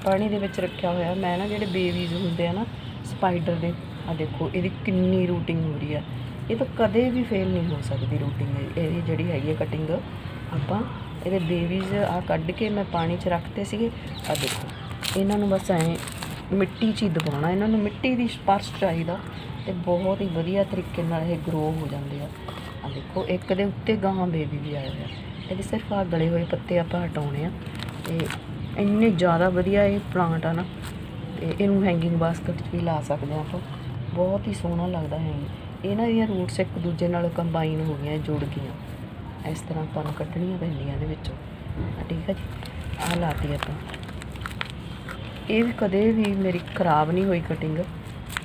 ਪਾਣੀ ਦੇ ਵਿੱਚ ਰੱਖਿਆ ਹੋਇਆ। ਮੈਂ ਨਾ ਜਿਹੜੇ ਬੇਬੀਜ਼ ਹੁੰਦੇ ਆ ਨਾ, ਸਪਾਈਡਰ ਦੇ ਆ ਦੇਖੋ, ਇਹਦੀ ਕਿੰਨੀ ਰੂਟਿੰਗ ਹੋ ਰਹੀ ਆ। ਇਹ ਤਾਂ ਕਦੇ ਵੀ ਫੇਲ ਨਹੀਂ ਹੋ ਸਕਦੀ ਰੂਟਿੰਗ। ਇਹਦੀ ਜਿਹੜੀ ਹੈਗੀ ਹੈ ਕਟਿੰਗ ਆਪਾਂ ਇਹਦੇ ਬੇਬੀਜ਼ ਆ ਕੱਢ ਕੇ ਮੈਂ ਪਾਣੀ 'ਚ ਰੱਖਤੇ ਸੀਗੇ। ਆ ਦੇਖੋ, ਇਹਨਾਂ ਨੂੰ ਬਸ ਐਂ ਮਿੱਟੀ 'ਚ ਹੀ ਦਬਾਉਣਾ। ਇਹਨਾਂ ਨੂੰ ਮਿੱਟੀ ਦੀ ਸਪਰਸ਼ ਚਾਹੀਦਾ ਤੇ ਬਹੁਤ ਹੀ ਵਧੀਆ ਤਰੀਕੇ ਨਾਲ ਇਹ ਗਰੋ ਹੋ ਜਾਂਦੇ ਆ। ਆ ਦੇਖੋ, ਇੱਕ ਦੇ ਉੱਤੇ ਗਾਹਾਂ ਬੇਬੀ ਵੀ ਆਇਆ ਹੋਇਆ ਇਹਦੇ ਸਿਰਫ ਆ ਗਲੇ ਹੋਏ ਪੱਤੇ ਆਪਾਂ ਹਟਾਉਣੇ ਆ। ਤੇ ਇੰਨੇ ਜ਼ਿਆਦਾ ਵਧੀਆ ਇਹ ਪਲਾਂਟ ਆ ਨਾ, ਤੇ ਇਹਨੂੰ ਹੈਂਗਿੰਗ ਬਾਸਕਟ 'ਚ ਵੀ ਲਾ ਸਕਦੇ ਆ ਆਪਾਂ। ਬਹੁਤ ਹੀ ਸੋਹਣਾ ਲੱਗਦਾ ਹੈ ਇਹਨਾਂ ਦੀਆਂ ਰੂਟਸ ਇੱਕ ਦੂਜੇ ਨਾਲ ਕੰਬਾਈਨ ਹੋ ਗਈਆਂ, ਜੁੜ ਗਈਆਂ। ਇਸ ਤਰ੍ਹਾਂ ਆਪਾਂ ਨੂੰ ਕੱਢਣੀਆਂ ਪੈਂਦੀਆਂ ਇਹਦੇ ਵਿੱਚੋਂ। ਠੀਕ ਹੈ ਜੀ, ਆਹ ਲਾਤੀ ਆਪਾਂ। ਇਹ ਵੀ ਕਦੇ ਵੀ ਮੇਰੀ ਖਰਾਬ ਨਹੀਂ ਹੋਈ ਕਟਿੰਗ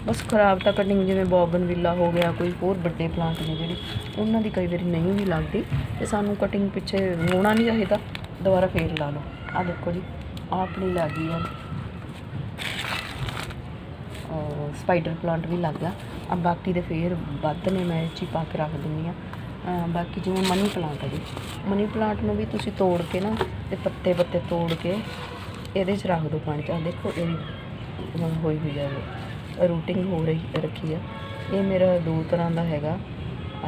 ਬਸ ਖਰਾਬ ਤਾਂ ਕਟਿੰਗ ਜਿਵੇਂ ਬੋਬਨ ਵਿਲਾ ਹੋ ਗਿਆ, ਕੋਈ ਹੋਰ ਵੱਡੇ ਪਲਾਂਟ ਨੇ ਜਿਹੜੇ, ਉਹਨਾਂ ਦੀ ਕਈ ਵਾਰੀ ਨਹੀਂ ਵੀ ਲੱਗਦੀ ਤੇ ਸਾਨੂੰ ਕਟਿੰਗ ਪਿੱਛੇ ਹੋਣਾ ਨਹੀਂ ਚਾਹੀਦਾ, ਦੁਬਾਰਾ ਫੇਰ ਲਾ ਲਓ। ਆ ਦੇਖੋ ਜੀ ਆਹ ਆਪਣੀ ਲੱਗ ਗਈ ਆ। ਸਪਾਈਡਰ ਪਲਾਂਟ ਵੀ ਲੱਗ ਗਿਆ। ਆ ਬਾਕੀ ਦੇ ਫੇਰ ਵੱਧ ਨੇ, ਮੈਂ ਇਹ 'ਚ ਹੀ ਪਾ ਕੇ ਰੱਖ ਦਿੰਦੀ ਆ। ਬਾਕੀ ਜਿਵੇਂ ਮਨੀ ਪਲਾਂਟ ਹੈ ਜੀ ਮਨੀ ਪਲਾਂਟ ਨੂੰ ਵੀ ਤੁਸੀਂ ਤੋੜ ਕੇ ਨਾ ਤੇ ਪੱਤੇ ਪੱਤੇ ਤੋੜ ਕੇ ਇਹਦੇ 'ਚ ਰੱਖ ਦਿਓ ਪਾਣੀ 'ਚ। ਆਹ ਦੇਖੋ ਇਹਦੀ ਹੋਈ ਹੋਈ ਜਾਵੇ ਰੂਟਿੰਗ ਹੋ ਰਹੀ, ਰੱਖੀ ਆ। ਇਹ ਮੇਰਾ ਦੋ ਤਰ੍ਹਾਂ ਦਾ ਹੈਗਾ।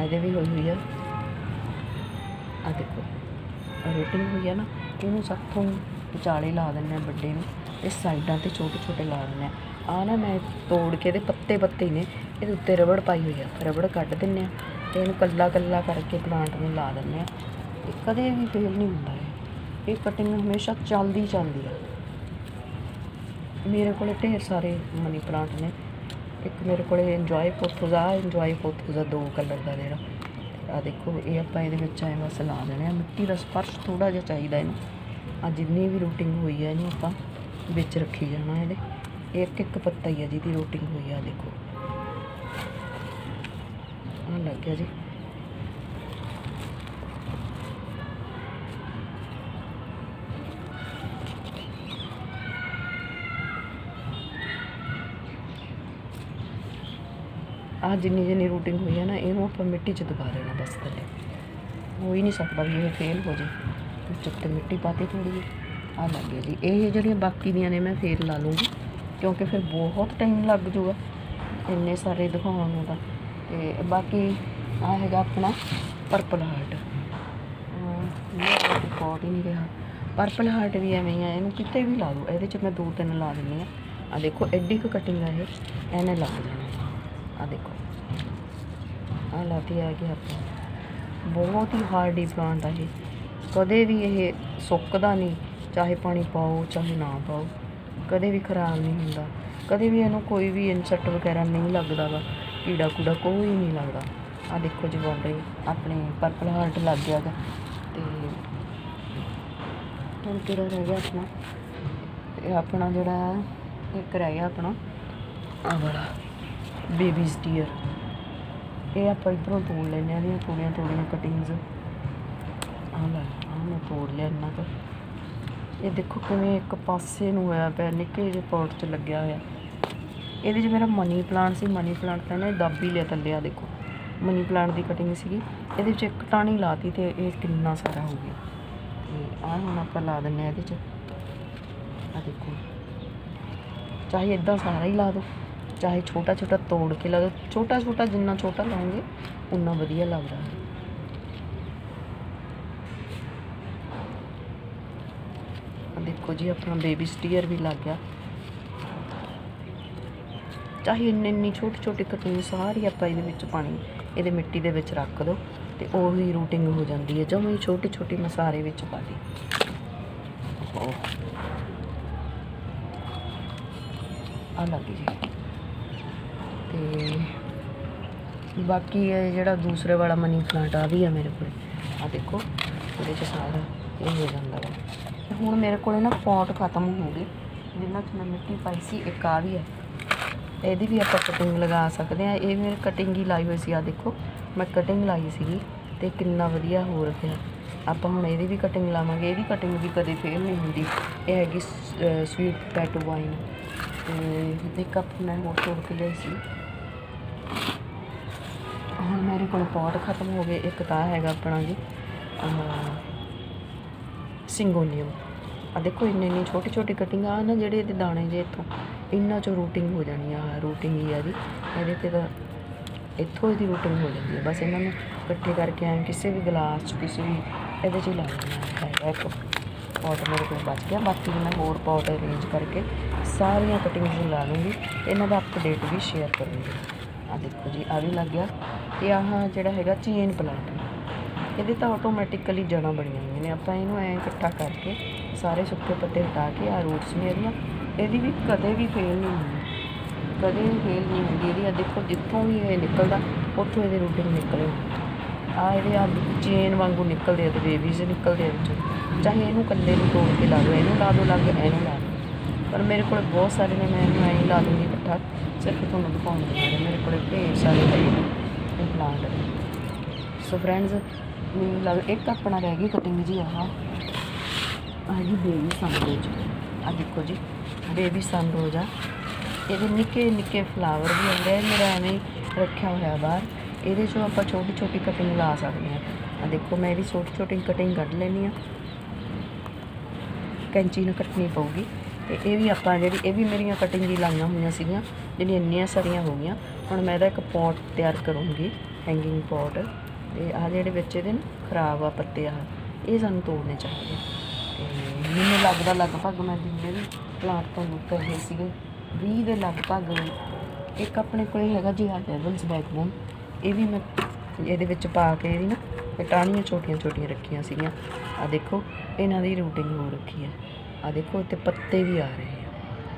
ਇਹਦੇ ਵੀ ਹੋਈ ਹੋਈ ਆ। ਆ ਦੇਖੋ ਰੂਟਿੰਗ ਹੋਈ ਆ ਨਾ, ਇਹਨੂੰ ਸਭ ਤੋਂ ਵਿਚਾਲੇ ਲਾ ਦਿੰਦੇ ਆ ਵੱਡੇ ਨੂੰ, ਤੇ ਸਾਈਡਾਂ ਤੇ ਛੋਟੇ ਛੋਟੇ ਲਾ ਦਿੰਦੇ ਆ। ਆ ਨਾ ਮੈਂ ਤੋੜ ਕੇ ਇਹਦੇ ਪੱਤੇ ਪੱਤੇ ਨੇ, ਇਹਦੇ ਉੱਤੇ ਰਬੜ ਪਾਈ ਹੋਈ ਆ। ਰਬੜ ਕੱਢ ਦਿੰਨੇ ਆ, ਤੇ ਇਹਨੂੰ ਕੱਲਾ ਕੱਲਾ ਕਰਕੇ ਪਲਾਂਟ ਨੂੰ ਲਾ ਦਿੰਨੇ ਆ। ਇਹ ਕਦੇ ਵੀ ਫੇਲ ਨਹੀਂ ਹੁੰਦਾ ਇਹ। ਕਟਿੰਗ ਹਮੇਸ਼ਾ ਚੱਲਦੀ ਚੱਲਦੀ ਆ। ਮੇਰੇ ਕੋਲ ਢੇਰ ਸਾਰੇ ਮਨੀ ਪਲਾਂਟ ਨੇ। ਇੱਕ ਮੇਰੇ ਕੋਲ ਇੰਜੋਏ ਪੋਥੋਸ ਆ ਇੰਜੋਏ ਪੋਥੋਸ ਆ ਦੋ ਕਲਰ ਦਾ ਜਿਹੜਾ। ਆ ਦੇਖੋ, ਇਹ ਆਪਾਂ ਇਹਦੇ ਵਿੱਚ ਐ ਬਸ ਲਾ ਦੇਣੇ ਆ ਮਿੱਟੀ ਦਾ ਸਪਰਸ਼ ਥੋੜਾ ਜਿਹਾ ਚਾਹੀਦਾ ਇਹਨੂੰ। ਆ ਜਿੰਨੀ ਵੀ ਰੂਟਿੰਗ ਹੋਈ ਹੈ ਇਹਨੂੰ ਆਪਾਂ ਵਿੱਚ ਰੱਖੀ ਜਾਣਾ ਇਹਦੇ। ਇਹ ਇੱਕ ਇੱਕ ਪੱਤਾ ਹੀ ਆ ਜਿਹਦੀ ਰੂਟਿੰਗ ਹੋਈ ਆ, ਦੇਖੋ। ਆ ਲੱਗ ਗਿਆ ਜੀ। ਆ ਜਿੰਨੀ ਜਿੰਨੀ ਰੂਟਿੰਗ ਹੋਈ ਹੈ ਨਾ, ਇਹਨੂੰ ਆਪਾਂ ਮਿੱਟੀ 'ਚ ਦਬਾ ਦੇਣਾ ਬਸ ਥੱਲੇ। ਹੋ ਹੀ ਨਹੀਂ ਸਕਦਾ ਵੀ ਇਹ ਫੇਲ ਹੋ ਜੇ। ਚੁੱਪ 'ਤੇ ਮਿੱਟੀ ਪਾਤੀ ਥੋੜੀ ਜਿਹੀ। ਆ ਲੱਗ ਗਿਆ ਜੀ। ਇਹ ਜਿਹੜੀਆਂ ਬਾਕੀ ਦੀਆਂ ਨੇ, ਮੈਂ ਫੇਰ ਲਾ ਲੂੰਗੀ ਕਿਉਂਕਿ ਫਿਰ ਬਹੁਤ ਟਾਈਮ ਲੱਗ ਜਾਊਗਾ ਇੰਨੇ ਸਾਰੇ ਦਿਖਾਉਣ ਨੂੰ ਤਾਂ। ਤੇ ਬਾਕੀ ਆ ਹੈਗਾ ਆਪਣਾ ਪਰਪਲ ਹਾਰਟ ਇਹ ਰਿਕਾਰਡ ਹੀ ਨਹੀਂ ਰਿਹਾ। ਪਰਪਲ ਹਾਰਟ ਵੀ ਐਵੇਂ ਆ, ਇਹਨੂੰ ਕਿਤੇ ਵੀ ਲਾ ਦਿਓ ਇਹਦੇ 'ਚ ਮੈਂ ਦੋ ਤਿੰਨ ਲਾ ਦਿੰਦੀ ਆ। ਆ ਦੇਖੋ, ਐਡੀ ਕੁ ਕਟਿੰਗ ਆ ਇਹ। ਐਨੇ ਲੱਗ ਜਾਣਾ। ਆ ਦੇਖੋ। ਆ ਲਾਤੀ ਆ ਗਿਆ ਆਪਾਂ। ਬਹੁਤ ਹੀ ਹਾਰਡੀ ਪਲਾਂਟ ਆ ਇਹ। ਕਦੇ ਵੀ ਇਹ ਸੁੱਕਦਾ ਨਹੀਂ, ਚਾਹੇ ਪਾਣੀ ਪਾਓ, ਚਾਹੇ ਨਾ ਪਾਓ। ਕਦੇ ਵੀ ਖਰਾਬ ਨਹੀਂ ਹੁੰਦਾ। ਕਦੇ ਵੀ ਇਹਨੂੰ ਕੋਈ ਵੀ ਇਨਸੈਕਟ ਵਗੈਰਾ ਨਹੀਂ ਲੱਗਦਾ ਵਾ ਕੀੜਾ ਕੂੜਾ ਕੋਈ ਨਹੀਂ ਲੱਗਦਾ। ਆ ਦੇਖੋ ਜੀ ਬਾਉਂਡਰੀ ਆਪਣੇ ਪਰਪਲ ਹਾਰਟ ਲੱਗ ਗਿਆ ਗਾ ਤੇ ਹੁਣ ਕਿਹੜਾ ਰਹਿ ਗਿਆ ਆਪਣਾ? ਇਹ ਆਪਣਾ ਜਿਹੜਾ ਇੱਕ ਰਹਿ ਗਿਆ ਆਪਣਾ। ਆ ਵਾਲਾ। ਬੇਬੀਜ਼ ਡੀਅਰ ਇਹ ਆਪਾਂ ਇਧਰੋਂ ਤੋੜ ਲੈਂਦੇ ਆ ਇਹਦੀਆਂ ਥੋੜੀਆਂ ਥੋੜੀਆਂ ਕਟਿੰਗਸ ਆ ਲੈ ਆ ਮੈਂ ਤੋੜ ਲਿਆ ਇਹਨਾਂ ਕੁ ਇਹ ਦੇਖੋ ਕਿਵੇਂ ਇੱਕ ਪਾਸੇ ਨੂੰ ਹੋਇਆ ਪਿਆ, ਨਿੱਕੇ ਜਿਹੇ ਪੌਟ 'ਚ ਲੱਗਿਆ ਹੋਇਆ। ਇਹਦੇ 'ਚ ਮੇਰਾ ਮਨੀ ਪਲਾਂਟ ਸੀ ਮਨੀ ਪਲਾਂਟ ਤਾਂ ਇਹਨੇ ਦੱਬ ਹੀ ਲਿਆ ਥੱਲੇ ਆ ਦੇਖੋ। ਮਨੀ ਪਲਾਂਟ ਦੀ ਕਟਿੰਗ ਸੀਗੀ। ਇਹਦੇ 'ਚ ਇੱਕ ਟਾਣੀ ਲਾਤੀ ਤੇ ਇਹ ਕਿੰਨਾ ਸਾਰਾ ਹੋ ਗਿਆ। ਤੇ ਆਹ ਹੁਣ ਆਪਾਂ ਲਾ ਦਿੰਨੇ ਆ ਇਹਦੇ 'ਚ। ਆ ਦੇਖੋ। ਚਾਹੇ ਇਦਾਂ ਸਾਰਾ ਹੀ ਲਾ ਦਿਓ ਚਾਹੇ ਛੋਟਾ ਛੋਟਾ ਤੋੜ ਕੇ ਲਾ ਦਿਓ, ਛੋਟਾ ਛੋਟਾ ਜਿੰਨਾ ਛੋਟਾ ਲਾਉਂਗੇ ਉਨਾ ਵਧੀਆ ਲੱਗਦਾ ਹੈ। ਦੇਖੋ ਜੀ, ਆਪਣਾ ਬੇਬੀ ਸਟੀਅਰ ਵੀ ਲੱਗ ਗਿਆ। ਚਾਹੇ ਇੰਨੇ ਇੰਨੀ ਛੋਟੀ ਛੋਟੀ ਕਟਿੰਗ ਸਾਰੀ ਆਪਾਂ ਇਹਦੇ ਵਿੱਚ ਪਾਣੀ, ਇਹਦੇ ਮਿੱਟੀ ਦੇ ਵਿੱਚ ਰੱਖ ਦਿਓ, ਤੇ ਉਹੀ ਰੂਟਿੰਗ ਹੋ ਜਾਂਦੀ ਹੈ ਜਦੋਂ ਹੀ ਛੋਟੀ ਛੋਟੀ ਮਸਾਰੇ ਵਿੱਚ ਪਾ ਦੇ ਆ ਲੱਗ ਜੀ ਤੇ ਬਾਕੀ ਇਹ ਜਿਹੜਾ ਦੂਸਰੇ ਵਾਲਾ ਮਨੀ ਪਲਾਂਟ ਆ ਵੀ ਆ ਮੇਰੇ ਕੋਲ ਆ ਦੇਖੋ ਇਹਦੇ ਚ ਸਾਰਾ ਇਹ ਹੋ ਜਾਂਦਾ ਵਾ। ਤੇ ਹੁਣ ਮੇਰੇ ਕੋਲ ਨਾ ਪੌਟ ਖਤਮ ਹੋ ਗਏ, ਜਿੰਨਾ ਚ ਮੈਂ ਮਿੱਟੀ ਪਾਈ ਸੀ, ਇੱਕ ਆ ਵੀ ਹੈ ਇਹਦੀ ਵੀ ਆਪਾਂ ਕਟਿੰਗ ਲਗਾ ਸਕਦੇ ਆ। ਇਹ ਮੇਰੇ ਕਟਿੰਗ ਹੀ ਲਾਈ ਹੋਈ ਸੀ ਆ ਦੇਖੋ, ਮੈਂ ਕਟਿੰਗ ਲਾਈ ਸੀਗੀ, ਤੇ ਕਿੰਨਾ ਵਧੀਆ ਹੋ ਰਿਹਾ ਆਪਾਂ ਹੁਣ ਇਹਦੀ ਵੀ ਕਟਿੰਗ ਲਾਵਾਂਗੇ, ਇਹਦੀ ਕਟਿੰਗ ਵੀ ਕਦੇ ਫੇਲ ਨਹੀਂ ਹੁੰਦੀ। ਇਹ ਹੈਗੀ ਸਵੀਟ ਪੈਟ ਵਾਈਨ ਤੇ ਇੱਕ ਕੱਪ ਮੈਂ ਹੋਰ ਤੋੜ ਕੇ ਲਈ ਸੀ। ਹੁਣ ਮੇਰੇ ਕੋਲ ਪੌਟ ਖਤਮ ਹੋ ਗਏ, ਇੱਕ ਤਾਂ ਹੈਗਾ ਆਪਣਾ ਜੀ ਸਿੰਗੋਨੀਅਮ। ਆ ਦੇਖੋ ਇੰਨੇ ਇੰਨੀ ਛੋਟੀ ਛੋਟੀ ਕਟਿੰਗਾਂ ਆ ਨਾ ਜਿਹੜੇ ਇਹਦੇ ਦਾਣੇ ਜੇ ਇੱਥੋਂ, ਇੰਨਾ ਚੋਂ ਰੂਟਿੰਗ ਹੋ ਜਾਣੀ ਆ ਰੂਟਿੰਗ ਹੀ ਆ ਜੀ। ਇਹਦੇ ਤੇ ਤਾਂ ਇੱਥੋਂ ਇਹਦੀ ਰੂਟਿੰਗ ਹੋ ਜਾਂਦੀ ਹੈ ਬਸ ਇਹਨਾਂ ਨੂੰ ਇਕੱਠੇ ਕਰਕੇ ਐਂ ਕਿਸੇ ਵੀ ਗਲਾਸ 'ਚ, ਕਿਸੇ ਵੀ ਇਹਦੇ 'ਚ ਹੀ ਲਾ ਦੇਣਾ ਹੈਗਾ ਇੱਕ ਪੌਟ ਮੇਰੇ ਕੋਲ ਬਚ ਗਿਆ। ਬਾਕੀ ਮੈਂ ਹੋਰ ਪੌਟ ਅਰੇਂਜ ਕਰਕੇ ਸਾਰੀਆਂ ਕਟਿੰਗਸ ਲਾ ਲੂੰਗੀ। ਇਹਨਾਂ ਦਾ ਅਪਡੇਟ ਵੀ ਸ਼ੇਅਰ ਕਰੂੰਗੀ। ਆ ਦੇਖੋ ਜੀ, ਆ ਵੀ ਲੱਗ ਗਿਆ। ਤੇ ਆਹ ਜਿਹੜਾ ਹੈਗਾ ਚੇਨ ਪਲਾਂਟ ਇਹਦੇ ਤਾਂ ਆਟੋਮੈਟਿਕਲੀ ਜੜਾਂ ਬਣੀਆਂ ਹੋਈਆਂ ਨੇ। ਆਪਾਂ ਇਹਨੂੰ ਐਂ ਇਕੱਠਾ ਕਰਕੇ ਸਾਰੇ ਸੁੱਕੇ ਪੱਤੇ ਹਟਾ ਕੇ ਆ ਰੂਟਸ ਨੇ ਇਹਦੀਆਂ, ਇਹਦੀ ਵੀ ਕਦੇ ਵੀ ਫੇਲ ਨਹੀਂ ਹੁੰਦੀ। ਕਦੇ ਵੀ ਫੇਲ ਨਹੀਂ ਹੁੰਦੀ ਇਹਦੀ। ਆ ਦੇਖੋ, ਜਿੱਥੋਂ ਵੀ ਇਹ ਨਿਕਲਦਾ, ਉੱਥੋਂ ਇਹਦੇ ਰੂਟਿੰਗ ਨਿਕਲੇ। ਆ ਇਹਦੇ ਆ ਚੇਨ ਵਾਂਗੂ ਨਿਕਲਦੇ ਆ ਤੇ ਬੇਬੀਜ਼ ਨਿਕਲਦੇ ਆ ਵਿੱਚੋਂ। ਚਾਹੇ ਇਹਨੂੰ ਕੱਲੇ ਨੂੰ ਤੋੜ ਕੇ ਲਾ ਦਿਓ, ਇਹਨੂੰ ਲਾ ਦਿਓ ਲੱਗ ਇਹਨੂੰ ਪਰ ਮੇਰੇ ਕੋਲ ਬਹੁਤ ਸਾਰੇ ਨੇ, ਮੈਂ ਇਹਨੂੰ ਐਂ ਲਾ ਦੂੰਗੀ ਇਕੱਠਾ। ਸਿਰਫ ਤੁਹਾਨੂੰ ਦਿਖਾਉਣ ਦੇ ਲਈ ਮੇਰੇ ਕੋਲ ਢੇਰ ਸਾਰੇ ਪਏ ਨੇ ਪਲਾਂਟ ਸੋ ਫਰੈਂਡਸ ਮੈਨੂੰ ਲੱਗ, ਇੱਕ ਆਪਣਾ ਰਹਿ ਗਈ ਕਟਿੰਗ ਜੀ ਆਹ। ਆ ਜੀ ਬੇਬੀ ਸੰਦੋਜ਼ ਆ ਦੇਖੋ ਜੀ ਬੇਬੀ ਸੰਦੋਜ਼ ਆ। ਇਹਦੇ ਨਿੱਕੇ ਨਿੱਕੇ ਫਲਾਵਰ ਵੀ ਆਉਂਦੇ ਆ, ਮੇਰਾ ਐਵੇਂ ਰੱਖਿਆ ਹੋਇਆ ਬਾਹਰ। ਇਹਦੇ ਚੋਂ ਆਪਾਂ ਛੋਟੀ ਛੋਟੀ ਕਟਿੰਗ ਲਾ ਸਕਦੇ ਆ। ਆ ਦੇਖੋ, ਮੈਂ ਇਹਦੀ ਛੋਟੀ ਛੋਟੀ ਕਟਿੰਗ ਕੱਢ ਲੈਣੀ ਆ। ਕੈਂਚੀ ਨਾਲ ਕੱਟਣੀ ਪਊਗੀ। ਤੇ ਇਹ ਵੀ ਆਪਾਂ ਜਿਹੜੀ, ਇਹ ਵੀ ਮੇਰੀਆਂ ਕਟਿੰਗ ਦੀ ਲਾਈਆਂ ਹੋਈਆਂ ਸੀਗੀਆਂ, ਜਿਹੜੀਆਂ ਇੰਨੀਆਂ ਸਾਰੀਆਂ ਹੋ ਗਈਆਂ। ਹੁਣ ਮੈਂ ਇਹਦਾ ਇੱਕ ਪੌਟ ਤਿਆਰ ਕਰੂੰਗੀ ਹੈਂਗਿੰਗ ਪੌਟ ਤੇ ਆਹ ਜਿਹੜੇ ਵਿੱਚ ਇਹਦੇ ਨਾ ਖਰਾਬ ਆ ਪੱਤੇ ਆ, ਇਹ ਸਾਨੂੰ ਤੋੜਨੇ ਚਾਹੀਦੇ ਤੇ ਮੈਨੂੰ ਲੱਗਦਾ ਲਗਭਗ ਮੈਂ ਜਿੰਨੇ ਵੀ ਪਲਾਂਟ ਤੋਂ ਲੁੱਕ ਰਹੇ ਸੀਗੇ 20 ਦੇ ਲਗਭਗ ਇੱਕ ਆਪਣੇ ਕੋਲੇ ਹੈਗਾ ਜੀ ਆ ਡੈਵਲਸ ਬੈਕਬੋਨ ਇਹ ਵੀ ਮੈਂ ਇਹਦੇ ਵਿੱਚ ਪਾ ਕੇ ਇਹਦੀ ਨਾ ਟਾਹਣੀਆਂ ਛੋਟੀਆਂ ਛੋਟੀਆਂ ਰੱਖੀਆਂ ਸੀਗੀਆਂ। ਆ ਦੇਖੋ, ਇਹਨਾਂ ਦੀ ਰੂਟਿੰਗ ਹੋ ਰੱਖੀ ਹੈ। ਆ ਦੇਖੋ ਤੇ ਪੱਤੇ ਵੀ ਆ ਰਹੇ ਆ।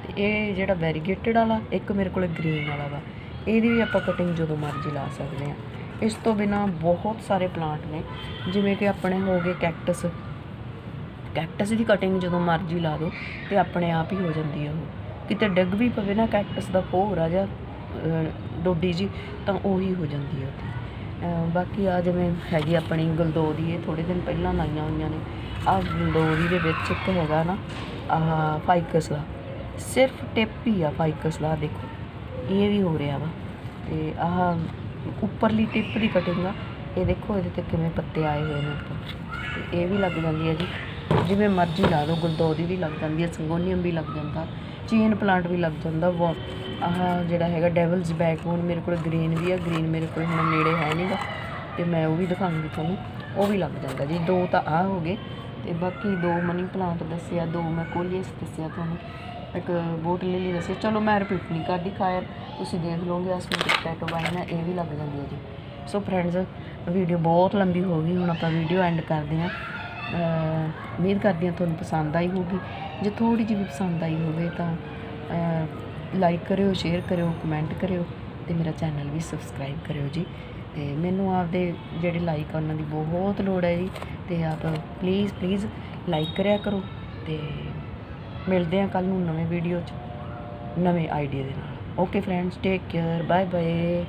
ਤੇ ਇਹ ਜਿਹੜਾ ਵੈਰੀਗੇਟਡ ਵਾਲਾ, ਇੱਕ ਮੇਰੇ ਕੋਲੇ ਗ੍ਰੀਨ ਵਾਲਾ ਵਾ। ਇਹਦੀ ਵੀ ਆਪਾਂ ਕਟਿੰਗ ਜਦੋਂ ਮਰਜ਼ੀ ਲਾ ਸਕਦੇ ਆ। ਇਸ ਤੋਂ ਬਿਨਾ ਬਹੁਤ ਸਾਰੇ ਪਲਾਂਟ ਨੇ, ਜਿਵੇਂ ਕਿ ਆਪਣੇ ਹੋ ਗਏ ਕੈਕਟਸ ਕੈਕਟਸ ਦੀ ਕਟਿੰਗ ਜਦੋਂ ਮਰਜ਼ੀ ਲਾ ਦਿਓ ਤੇ ਆਪਣੇ ਆਪ ਹੀ ਹੋ ਜਾਂਦੀ ਹੈ ਉਹ। ਕਿਤੇ ਡਿੱਗ ਵੀ ਪਵੇ ਨਾ ਕੈਕਟਸ ਦਾ ਭੋਰਾ ਜਾਂ ਡੋਡੀ ਜੀ, ਤਾਂ ਉਹੀ ਹੋ ਜਾਂਦੀ ਹੈ ਉੱਥੇ। ਬਾਕੀ ਆ ਜਿਵੇਂ ਹੈਗੀ ਆਪਣੀ ਗਲਦੋ ਦੀ ਇਹ ਥੋੜੇ ਦਿਨ ਪਹਿਲਾਂ ਲਾਈਆਂ ਹੋਈਆਂ ਨੇ। ਆ ਗਲਦੋਰੀ ਦੇ ਵਿੱਚ ਇੱਕ ਹੈਗਾ ਨਾ, ਆਹ ਫਾਈਕਸ ਦਾ। ਸਿਰਫ ਟਿਪ ਹੀ ਆ ਫਾਈਕਸ ਦਾ, ਦੇਖੋ। ਇਹ ਵੀ ਹੋ ਰਿਹਾ ਵਾ। ਤੇ ਆਹ ਉੱਪਰਲੀ ਟਿਪ ਦੀ ਕਟਿੰਗ ਆ। ਇਹ ਦੇਖੋ, ਇਹਦੇ ਤੇ ਕਿਵੇਂ ਪੱਤੇ ਆਏ ਹੋਏ ਨੇ ਉੱਪਰ। ਤੇ ਇਹ ਵੀ ਲੱਗ ਜਾਂਦੀ ਹੈ ਜੀ। ਜਿਵੇਂ ਮਰਜ਼ੀ ਲਾ ਦਿਓ ਗੁਲਦੌਰੀ ਵੀ ਲੱਗ ਜਾਂਦੀ ਹੈ ਸੰਗੋਨੀਅਮ ਵੀ ਲੱਗ ਜਾਂਦਾ, ਚੇਨ ਪਲਾਂਟ ਵੀ ਲੱਗ ਜਾਂਦਾ। ਵਾ, ਆਹ ਜਿਹੜਾ ਹੈਗਾ ਡੈਵਲਸ ਬੈਕਬੋਨ ਮੇਰੇ ਕੋਲ ਗ੍ਰੀਨ ਵੀ ਆ ਗ੍ਰੀਨ ਮੇਰੇ ਕੋਲ ਹੁਣ ਨੇੜੇ ਹੈ ਨਹੀਂਗਾ ਤੇ ਮੈਂ ਉਹ ਵੀ ਦਿਖਾਉਂਗੀ ਤੁਹਾਨੂੰ। ਉਹ ਵੀ ਲੱਗ ਜਾਂਦਾ ਜੀ। ਦੋ ਤਾਂ ਆ ਹੋ ਗਏ। ਤੇ ਬਾਕੀ ਦੋ ਮਨੀ ਪਲਾਂਟ ਦੱਸਿਆ, ਦੋ ਮੈਂ ਕੋਲੀਅਸ ਦੱਸਿਆ ਤੁਹਾਨੂੰ। ਇੱਕ ਬੋਟ ਲਿਲੀ ਦੱਸਿਆ। ਚਲੋ ਮੈਂ ਰਿਪੀਟ ਨਹੀਂ ਕਰਦੀ ਖਾਇਰ ਤੁਸੀਂ ਦੇਖ ਲਓਗੇ ਅਸਮੇ ਟੈਟੋ ਬਾਈ ਇਹ ਵੀ ਲੱਗ ਜਾਂਦੀ ਹੈ ਜੀ। ਸੋ ਫਰੈਂਡਸ ਵੀਡੀਓ ਬਹੁਤ ਲੰਬੀ ਹੋ ਗਈ, ਹੁਣ ਆਪਾਂ ਵੀਡੀਓ ਐਂਡ ਕਰਦੇ ਹਾਂ। ਉਮੀਦ ਕਰਦੀ ਹਾਂ ਤੁਹਾਨੂੰ ਪਸੰਦ ਆਈ ਹੋਊਗੀ। ਜੇ ਥੋੜੀ ਜਿਹੀ ਵੀ ਪਸੰਦ ਆਈ ਹੋਵੇ ਤਾਂ ਲਾਈਕ ਕਰਿਓ ਸ਼ੇਅਰ ਕਰਿਓ ਕਮੈਂਟ ਕਰਿਓ ਤੇ ਮੇਰਾ ਚੈਨਲ ਵੀ ਸਬਸਕ੍ਰਾਈਬ ਕਰਿਓ ਜੀ। ਅਤੇ ਮੈਨੂੰ ਆਪਦੇ ਜਿਹੜੇ ਲਾਈਕ ਆ ਉਹਨਾਂ ਦੀ ਬਹੁਤ ਲੋੜ ਹੈ ਜੀ। ਅਤੇ ਆਪ ਪਲੀਜ਼ ਪਲੀਜ਼ ਲਾਈਕ ਕਰਿਆ ਕਰੋ ਅਤੇ ਮਿਲਦੇ ਹਾਂ ਕੱਲ੍ਹ ਨੂੰ ਨਵੇਂ ਵੀਡੀਓ 'ਚ, ਨਵੇਂ ਆਈਡੀਆ ਦੇ ਨਾਲ। Okay friends take care bye bye